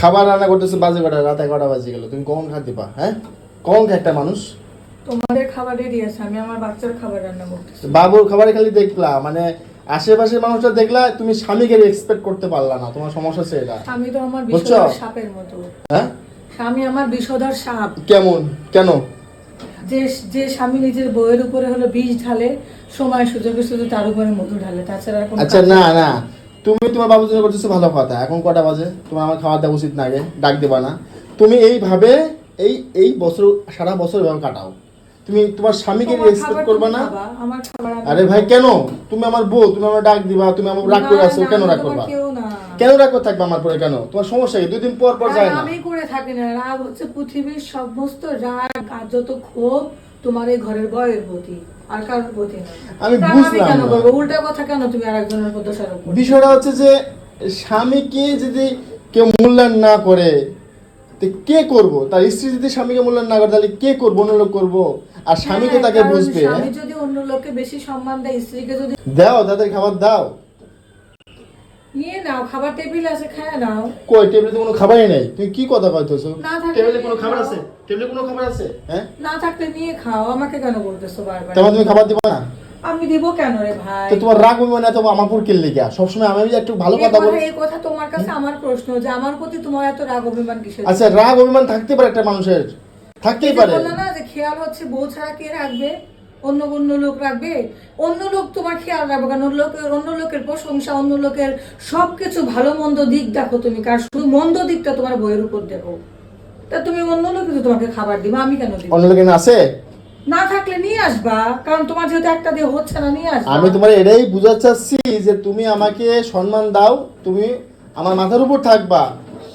খাবার রান্না করতেছে বাজে কটা রাত এগারোটা বাজে গেল। তুমি কখন খাতে পা হ্যাঁ? কখন খায় একটা মানুষ? তোমাদের খাবার রেডি আছে আমি আমার বাচ্চার খাবার রান্না করতেছি। বাবুর খাবারে খালি দেখলা মানে আশেপাশের মানুষটা দেখলা তুমি স্বামীকে এক্সপেক্ট করতে পারলা না তোমার সমস্যা হচ্ছে এটা। স্বামী তো আমার? বিষধর সাপের মতো। হ্যাঁ? স্বামী আমার বিষধর সাপ। কেমন? কেন? যে যে স্বামী নিজের বইয়ের উপরে হলো বিষ ঢালে সময় সুযোগে শুধু তার উপরে মধু ঢালে তাছাড়া আচ্ছা না না। তুমি তোমার বাবুর জন্য করতেছো ভালো কথা। এখন কটা বাজে? তোমার আমার খাবার দেওয়া উচিত না আগে ডাক দেবা না। তুমি এইভাবে এই এই বছর সারা বছর এভাবে কাটাও। তুমি তোমার স্বামীকে রেসপেক্ট করবে না। আরে ভাই কেন? তুমি আমার বউ তুমি আমার ডাক দিবা তুমি আমার রাগ করে না, কেন রাগ করবা? কেন রাগ করে থাকবে আমার পরে কেন? তোমার সমস্যা কি? দুদিন পর পর যায় না। আমি করে থাকি না রাগ হচ্ছে পৃথিবীর সমস্ত রাগ আর যত ক্ষোভ তোমার এই ঘরের বয়ের প্রতি আর কারোর প্রতি আমি বুঝলাম কেন না। উল্টা কথা কেন তুমি আরেকজনের উপর দোষারোপ করছ? বিষয়টা হচ্ছে যে স্বামীকে যদি কেউ মূল্যায়ন না করে তো কে করব? তার স্ত্রী যদি স্বামীকে মূল্যায়ন না করে তাহলে কে করব অন্য লোক করব? আর স্বামীকে হ্যাঁ, তাকে বুঝবে। স্বামী যদি অন্য লোককে বেশি সম্মান দেয় স্ত্রীকে যদি দাও তাদের খাবার দাও। নিয়ে নাও খাবার টেবিল আছে খায় নাও। কই টেবিলে তো কোনো খাবারই নেই? তুমি কি কথা কইতেছো? টেবিলে কোনো খাবার আছে? টেবিলে কোনো খাবার আছে? হ্যাঁ? না থাকলে নিয়ে খাও আমাকে কেন বলতেছো বারবার? তোমার তুমি খাবার দিবা না? আমি দিব কেন রে ভাই? তো তোমার রাগ হবে না তো আমার পুর কিনলে কে সবসময় আমি একটু ভালো কথা বলি। এই কথা তোমার কাছে আমার প্রশ্ন যে আমার প্রতি তোমার এত রাগ অভিমান কিসের আচ্ছা রাগ অভিমান থাকতে পারে একটা মানুষের। থাকতেই পারে। বললে না যে খেয়াল হচ্ছে বউ ছাড়া কে রাখবে? অন্য অন্য লোক রাখবে অন্য লোক তোমার খেয়াল রাখবে কারণ লোকের অন্য লোকের প্রশংসা অন্য লোকের সবকিছু ভালো মন্দ দিক দেখো তুমি কার শুধু মন্দ দিকটা তোমার বইয়ের উপর দেখো। তা তুমি অন্য লোক কিন্তু তোমাকে খাবার দিবা আমি কেন দিব? অন্য লোক এখানে আছে? না থাকলে নিয়ে আসবা কারণ তোমার যেহেতু একটা দিয়ে হচ্ছে না নিয়ে আসবা। আমি তোমার এটাই বুঝাতে চাচ্ছি যে তুমি আমাকে সম্মান দাও তুমি আমার মাথার উপর থাকবা।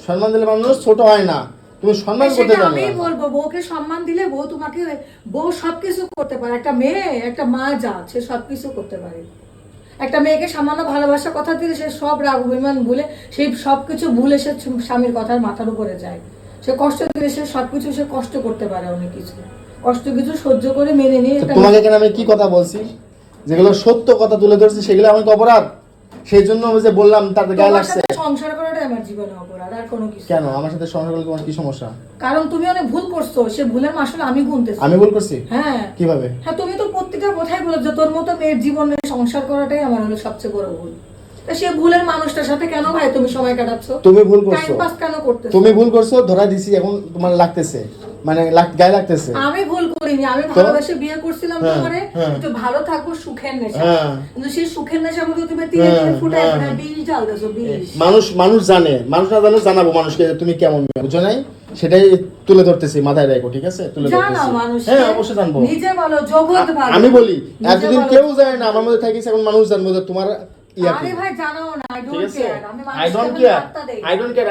সম্মান দিলে মানুষ ছোট হয় না। তুমি সম্মান করতে জানো আমি বলব বউকে সম্মান দিলে বউ তোমাকে বউ সবকিছু করতে পারে। একটা মেয়ে একটা মা যা সে সবকিছু করতে পারে। একটা মেয়েকে সামান্য ভালোবাসা কথা দিলে সে সব রাগ অভিমান ভুলে সেই সবকিছু ভুলে সে স্বামীর কথার মাথার উপরে যায়। সে কষ্ট দিলে সে সবকিছু সে কষ্ট করতে পারে অনেক কিছু। কষ্ট কিছু সহ্য করে মেনে নিয়ে তোমাকে কেন আমি কি কথা বলছি? যেগুলো সত্য কথা তুলে ধরছি সেগুলো আমাকে অপরাধ? সেই জন্য আমি যে বললাম তার গায়ে লাগছে। সংসার করাটাই আমার জীবনে অপরাধ আর কোনো কিছু কেন? আমার সাথে সংসার করলে তোমার কি সমস্যা? কারণ তুমি অনেক ভুল করছ সে ভুলের আসলে আমি গুনতেছি। আমি ভুল করছি? হ্যাঁ। কীভাবে? হ্যাঁ তুমি তো প্রত্যেকটা কথাই বলে যে তোর মতো মেয়ের জীবনে সংসার করাটাই আমার হলো সবচেয়ে বড় ভুল। তা সে ভুলের মানুষটার সাথে কেন ভাই তুমি সময় কাটাচ্ছ? তুমি ভুল করছ। টাইম পাস কেন করতেছো? তুমি ভুল করছ ধরা দিছি এখন তোমার লাগতেছে। মানে গায়ে লাগতেছে। আমি ভুল করিনি। আমি? ভালোবেসে বিয়ে করছিলাম হ্যাঁ, তোমারে হ্যাঁ। একটু ভালো সুখের নেশা। হ্যাঁ। কিন্তু সেই সুখের নেশার মধ্যে তুমি। বিষ বিষ। মানুষ মানুষ জানে মানুষ না জানলে জানাব মানুষকে তুমি কেমন বুঝো নাই? সেটাই তুলে ধরতেছি মাথায় রেখো ঠিক আছে? তুলে ধরতেছি। হ্যাঁ অবশ্যই জানব। নিজে বলো জগৎ ভালো। আমি বলি এতদিন কেউ জানে না আমার মধ্যে থাকিস এখন মানুষ জানব যে তোমার আরে ভাই জানাও না আই ডোন্ট কেয়ার আমি I don't care I don't care